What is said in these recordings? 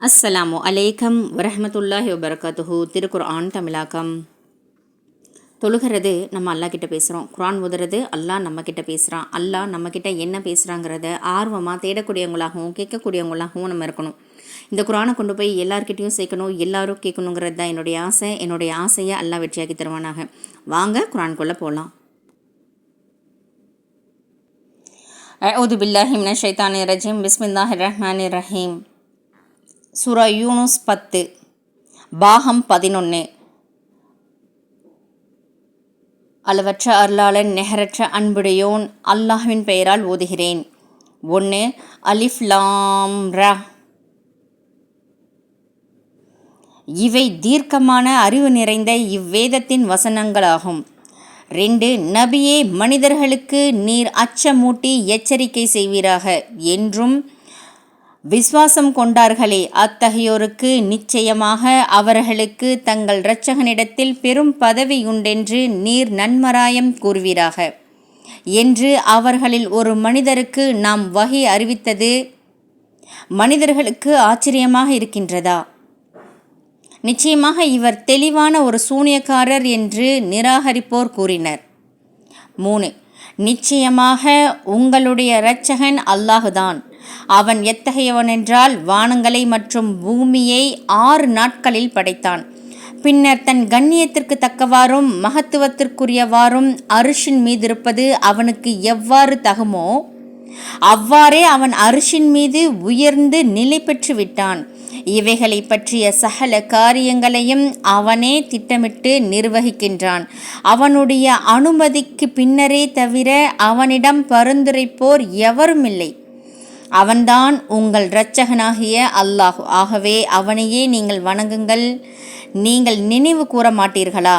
அஸ்ஸலாமு அலைக்கம் வரஹமத்துல்லாஹி வபரகாத்துஹு திருக்குர்ஆன் தமிழாக்கம். தொழுகிறது நம்ம அல்லா கிட்ட பேசுகிறோம் குரான் உதறது அல்லாஹ் நம்ம கிட்ட பேசுகிறான் அல்லாஹ் நம்ம கிட்ட என்ன பேசுகிறாங்கிறத ஆர்வமாக தேடக்கூடியவங்களாகவும் கேட்கக்கூடியவங்களாகவும் நம்ம இருக்கணும். இந்த குரானை கொண்டு போய் எல்லார்கிட்டையும் சேர்க்கணும் எல்லாரும் கேட்கணுங்கிறது தான் என்னுடைய ஆசை. என்னுடைய ஆசையை அல்லாஹ் வெற்றியாக்கி தருவானாக. வாங்க குரான்குள்ளே போகலாம் அவுது பில்லாஹிம் ஷைத்தானி ரஜீம். பிஸ்மில்லாஹி ரஹ்மானி ரஹீம். சூரா யூனுஸ் பத்து பாகம் பதினொன்று அளவற்ற அருளாளன் நெஹரற்ற அன்புடையோன் அல்லாஹ்வின் பெயரால் ஓதுகிறேன். ஒன்று அலிஃப் லாம் ரா. இவை தீர்க்கமான அறிவு நிறைந்த இவ்வேதத்தின் வசனங்களாகும். ரெண்டு நபியே மனிதர்களுக்கு நீர் அச்சமூட்டி எச்சரிக்கை செய்வீராக என்றும் விஸ்வாசம் கொண்டார்களே அத்தகையோருக்கு நிச்சயமாக அவர்களுக்கு தங்கள் இரட்சகனிடத்தில் பெரும் பதவி உண்டென்று நீர் நன்மராயம் கூறுவீராக. என்று அவர்களில் ஒரு மனிதருக்கு நாம் வகை அறிவித்தது மனிதர்களுக்கு ஆச்சரியமாக இருக்கின்றதா? நிச்சயமாக இவர் தெளிவான ஒரு சூனியக்காரர் என்று நிராகரிப்போர் கூறினர். மூணு நிச்சயமாக உங்களுடைய இரட்சகன் அல்லாஹுதான். அவன் எத்தகையவனென்றால் வானங்களை மற்றும் பூமியை ஆறு நாட்களில் படைத்தான். பின்னர் தன் கண்ணியத்திற்கு தக்கவாறும் மகத்துவத்திற்குரியவாறும் அரிஷின் மீது இருப்பது அவனுக்கு எவ்வாறு தகுமோ அவ்வாறே அவன் அரிஷின் மீது உயர்ந்து நிலை பெற்று விட்டான் இவைகளை பற்றிய சகல காரியங்களையும் அவனே திட்டமிட்டு நிர்வகிக்கின்றான். அவனுடைய அனுமதிக்கு பின்னரே தவிர அவனிடம் பரிந்துரைப்போர் எவரும் இல்லை அவன்தான் உங்கள் இரட்சகனாகிய அல்லாஹ். ஆகவே அவனையே நீங்கள் வணங்குங்கள். நீங்கள் நினைவு கூற மாட்டீர்களா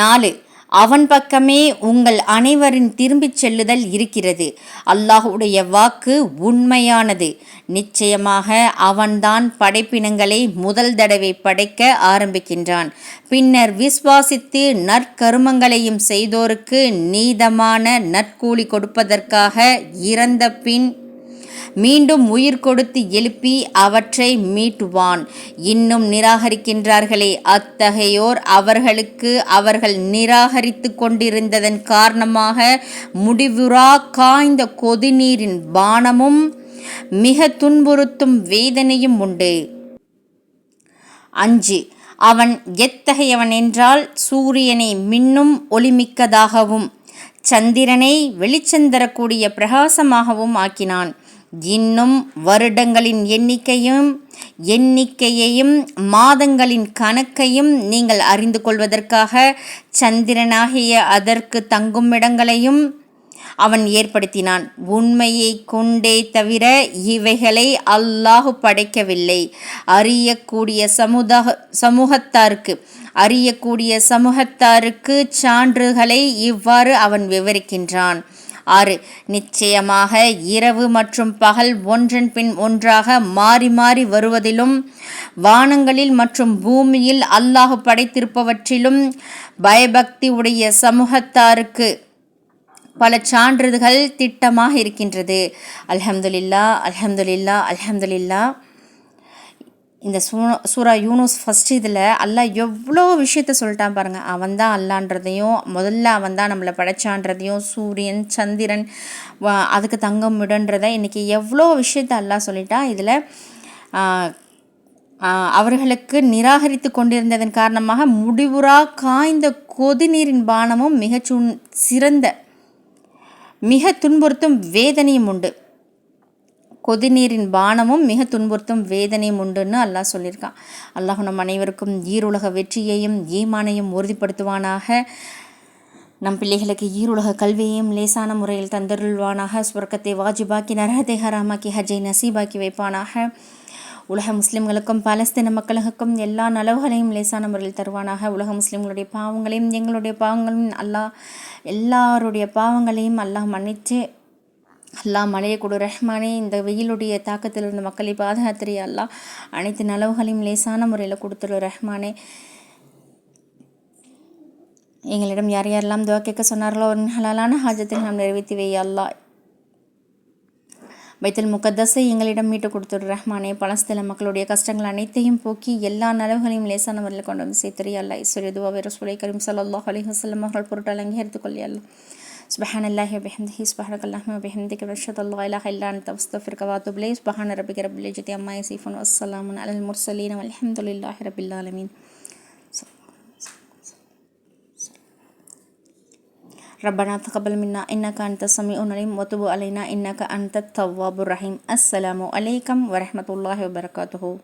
நாலு அவன் பக்கமே உங்கள் அனைவரின் திரும்பிச் செல்லுதல் இருக்கிறது. அல்லாஹுடைய வாக்கு உண்மையானது. நிச்சயமாக அவன்தான் படைப்பினங்களை முதல் தடவை படைக்க ஆரம்பிக்கின்றான். பின்னர் விஸ்வாசித்து நற்கருமங்களையும் செய்தோருக்கு நீதமான நற்கூலி கொடுப்பதற்காக இறந்த பின் மீண்டும் உயிர் கொடுத்து எழுப்பி அவற்றை மீட்டுவான். இன்னும் நிராகரிக்கின்றார்களே அத்தகையோர் அவர்களுக்கு அவர்கள் நிராகரித்து கொண்டிருந்ததன் காரணமாக முடிவுறா காய்ந்த கொதிநீரின் பானமும் மிக துன்புறுத்தும் வேதனையும் உண்டு. அஞ்சு அவன் எத்தகையவன் என்றால் சூரியனை மின்னும் ஒளிமிக்கதாகவும் சந்திரனை வெளிச்சந்தரக்கூடிய பிரகாசமாகவும் ஆக்கினான். இன்னும் வருடங்களின் எண்ணிக்கையும் எண்ணிக்கையையும் மாதங்களின் கணக்கையும் நீங்கள் அறிந்து கொள்வதற்காக சந்திரனாகிய அதற்கு தங்கும் இடங்களையும் அவன் ஏற்படுத்தினான். உண்மையை கொண்டே தவிர இவைகளை அல்லாஹு படைக்கவில்லை. அறியக்கூடிய சமுதாக சமூகத்தாருக்கு அறியக்கூடிய சமூகத்தாருக்கு சான்றுகளை இவ்வாறு அவன் விவரிக்கின்றான். ஆறு. நிச்சயமாக இரவு மற்றும் பகல் ஒன்றன் பின் ஒன்றாக மாறி மாறி வருவதிலும் வானங்களில் மற்றும் பூமியில் அல்லாஹு படைத்திருப்பவற்றிலும் பயபக்தி உடைய சமூகத்தாருக்கு பல சான்றிதழ்கள் திட்டமாக இருக்கின்றது. அல்ஹம்துலில்லா அல்ஹம்துலில்லா அல்ஹம்துலில்லா இந்த சூ சூரா யூனூஸ் ஃபஸ்ட் இதில் அல்லா எவ்வளோ விஷயத்த சொல்லிட்டான் பாருங்கள் அவன் தான் அல்லான்றதையும் முதல்ல அவன் தான் நம்மளை படைச்சான்றதையும் சூரியன் சந்திரன் அதுக்கு தங்கம் விடன்றதை இன்றைக்கி எவ்வளோ விஷயத்த அல்லா சொல்லிட்டா இதில் அவர்களுக்கு நிராகரித்து கொண்டிருந்ததன் காரணமாக முடிவுறா காய்ந்த கொதிநீரின் பானமும் மிகச்சு சிறந்த மிக துன்புறுத்தும் வேதனையும் உண்டு. கொதிநீரின் பானமும் மிக துன்புறுத்தும் வேதனையும் உண்டுன்னு அல்லாஹ் சொல்லியிருக்கான். அல்லாஹ் நம் அனைவருக்கும் ஈருலக வெற்றியையும் ஈமானையும் உறுதிப்படுத்துவானாக. நம் பிள்ளைகளுக்கு ஈருலக கல்வியையும் லேசான முறையில் தந்தருள்வானாக. சுவர்க்கத்தை வாஜிபாக்கி நரகத்தை ஹராமாக்கி ஹஜை நசீபாக்கி வைப்பானாக. உலக முஸ்லிம்களுக்கும் பாலஸ்தீன மக்களுக்கும் எல்லா நலவுகளையும் லேசான முறையில் தருவானாக. உலக முஸ்லிம்களுடைய பாவங்களையும் எங்களுடைய பாவங்களையும் அல்லாஹ் எல்லாருடைய பாவங்களையும் அல்லாஹ் மன்னித்து அல்லா மழையை கொடு. ரஹ்மானே இந்த வெயிலுடைய தாக்கத்தில் இருந்த மக்களை பாதுகாத்திரியா அல்லா அனைத்து நலவுகளையும் லேசான முறையில் கொடுத்துரு ரஹ்மானே. எங்களிடம் யார் யாரெல்லாம் துவா கேட்க சொன்னார்களோ ஒரு ஹலாலான ஹாஜத்தில் நாம் நிறைவேற்றி வை அல்லா பைத்தல் முகத்தஸை எங்களிடம் மீட்டு கொடுத்துரு ரஹ்மானே. பலஸ்தீன மக்களுடைய கஷ்டங்கள் அனைத்தையும் போக்கி எல்லா நலவுகளையும் லேசான முறையில் கொண்டு வந்து சேர்த்தறி அல்லா ஈஸ்வரி துவா ரசூலை கரீம் சல்லாஹ் அலி வசல்லம் அவர்கள் பொருட்டால் அங்கீகரித்துக் கொள்ளியல்லாம் سبحان الله وبحمده سبحانك اللهم وبحمدك ونشهد أن لا إله إلا أنت وأستغفرك وأتوب إليك. سبحان ربك رب العزة عما يصفون والسلام على المرسلين والحمد لله رب العالمين. ربنا تقبل منا إنك أنت السميع العليم وتب علينا إنك أنت التواب الرحيم. السلام عليكم ورحمة الله وبركاته.